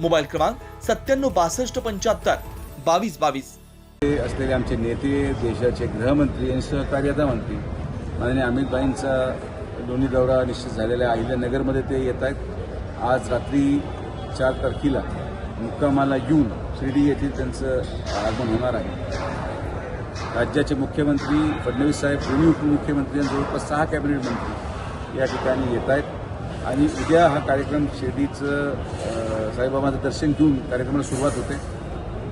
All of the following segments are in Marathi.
मोबाईल क्रमांक सत्त्याण्णव बासष्ट पंच्याहत्तर. बावीस बावीस. ते असलेले आमचे नेते देशाचे गृहमंत्री आणि सहकार्यता मंत्री माननीय अमितभाईंचा दोन्ही दौरा निश्चित झालेला आहे. अहिल्यानगरमध्ये ते येत आहेत. आज रात्री चार तारखेला मुक्कामाला येऊन शिर्डी येथील त्यांचं आगमन होणार आहे. राज्याचे मुख्यमंत्री फडणवीस साहेब दोन्ही उपमुख्यमंत्री आणि जवळपास सहा कॅबिनेट मंत्री या ठिकाणी येत आहेत. आणि उद्या हा कार्यक्रम शिर्डीचं साईबाबांचं दर्शन घेऊन कार्यक्रमाला सुरुवात होते.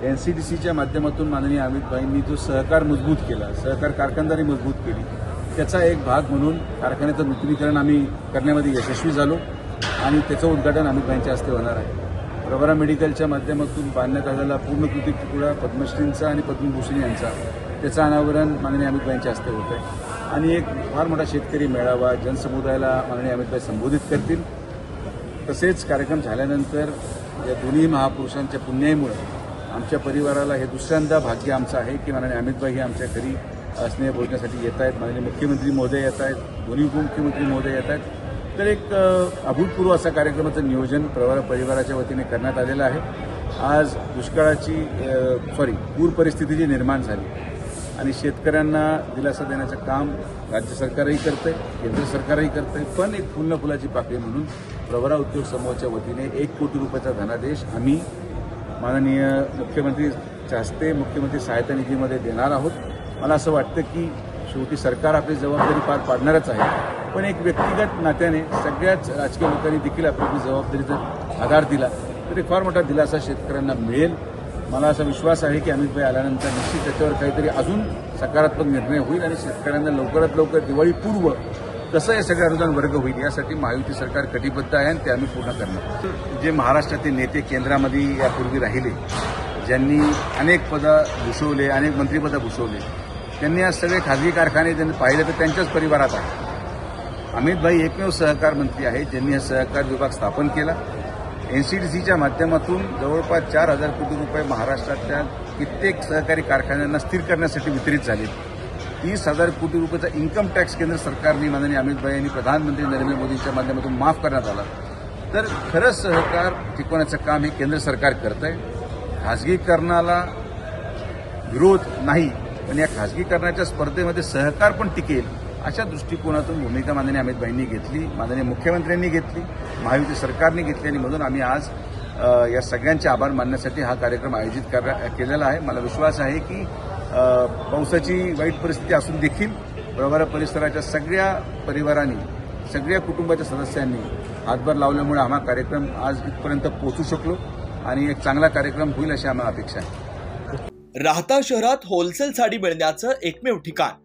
एन सी डी सीच्या माध्यमातून माननीय अमितभाईंनी जो सहकार मजबूत केला सहकार कारखानदारी मजबूत केली त्याचा एक भाग म्हणून कारखान्याचं नूतनीकरण आम्ही करण्यामध्ये यशस्वी झालो आणि त्याचं उद्घाटन अमितभाईंच्या हस्ते होणार आहे. प्रवरा मेडिकलच्या माध्यमातून बांधण्यात आलेला पूर्णकृती तुकडा पद्मश्रींचा आणि पद्मभूषण यांचा त्याचं अनावरण माननीय अमितभाईंच्या हस्ते होत आहे आणि एक फार मोठा शेतकरी मेळावा जनसमुदायाला माननीय अमितभाई संबोधित करतील. तसेच कार्यक्रम झाल्यानंतर या दोन्ही महापुरुषांच्या पुण्याईमुळे आमच्या परिवाराला हे दुसऱ्यांदा भाग्य आमचं आहे की माननीय अमितभाई हे आमच्या घरी स्नेह बोलण्यासाठी येत आहेत. माननीय मुख्यमंत्री महोदय येत आहेत. दोन्ही उपमुख्यमंत्री महोदय येत आहेत. तर एक अभूतपूर्व असा कार्यक्रमाचं नियोजन प्रवार परिवाराच्या वतीने करण्यात आलेलं आहे. आज दुष्काळाची सॉरी पूर परिस्थिती जी निर्माण झाली. आणि शेतकऱ्यांना दिलासा देण्याचं काम राज्य सरकारही करतंय केंद्र सरकारही करतंय पण एक फुलनं फुलाची पाकळी म्हणून प्रवरा उद्योग समूहाच्या वतीने एक कोटी रुपयाचा धनादेश आम्ही माननीय मुख्यमंत्री हस्ते मुख्यमंत्री सहायता निधीमध्ये देणार आहोत. मला असं वाटतं की शेवटी सरकार आपली जबाबदारी पार पाडणारच आहे पण एक व्यक्तिगत नात्याने सगळ्याच राजकीय लोकांनी देखील आपली जबाबदारीचा आधार दिला तर एक फार मोठा दिलासा शेतकऱ्यांना मिळेल. मला असा विश्वास आहे की अमितभाई आल्यानंतर निश्चित त्याच्यावर काहीतरी अजून सकारात्मक निर्णय होईल आणि शेतकऱ्यांना लवकरात लवकर दिवाळीपूर्व कसं हे सगळे अनुदान वर्ग होईल यासाठी महायुती सरकार कटिबद्ध आहे आणि ते आम्ही पूर्ण करणार जे महाराष्ट्रातील नेते केंद्रामध्ये यापूर्वी राहिले ज्यांनी अनेक पदं भूषवले अनेक मंत्रिपदं भूषवले त्यांनी आज सगळे खाजगी कारखाने त्यांनी पाहिले तर त्यांच्याच परिवारात आहे अमितभाई एकमेव सहकार मंत्री आहे ज्यांनी हा सहकार विभाग स्थापन केला. एनसीडीसीच्या माध्यमातून जवळपास चार हजार कोटी रुपये महाराष्ट्रातल्या कित्येक सहकारी कारखान्यांना स्थिर करण्यासाठी वितरित झाले तीस हजार कोटी रुपयाचा इन्कम टॅक्स केंद्र सरकारने माननीय अमितभाई यांनी प्रधानमंत्री नरेंद्र मोदींच्या माध्यमातून माफ करण्यात आला. तर खरंच सहकार टिकवण्याचं काम हे केंद्र सरकार करत आहे खाजगीकरणाला विरोध नाही पण या खाजगीकरणाच्या स्पर्धेमध्ये सहकार पण टिकेल. अशा दृष्टिकोनातून भूमिका माननीय अमितभाईंनी घेतली माननीय मुख्यमंत्र्यांनी घेतली महायुती सरकारने घेतली आणि म्हणून आम्ही आज या सगळ्यांचे आभार मानण्यासाठी हा कार्यक्रम आयोजित कर केलेला आहे. मला विश्वास आहे की पावसाची वाईट परिस्थिती असून देखील प्रवरा परिसराच्या सगळ्या परिवारांनी सगळ्या कुटुंबाच्या सदस्यांनी हातभार लावल्यामुळे आम्हा कार्यक्रम आज इथपर्यंत पोहोचू शकलो आणि एक चांगला कार्यक्रम होईल अशी आम्हाला अपेक्षा आहे. राहता शहरात होलसेल साडी मिळण्याचं एकमेव ठिकाण.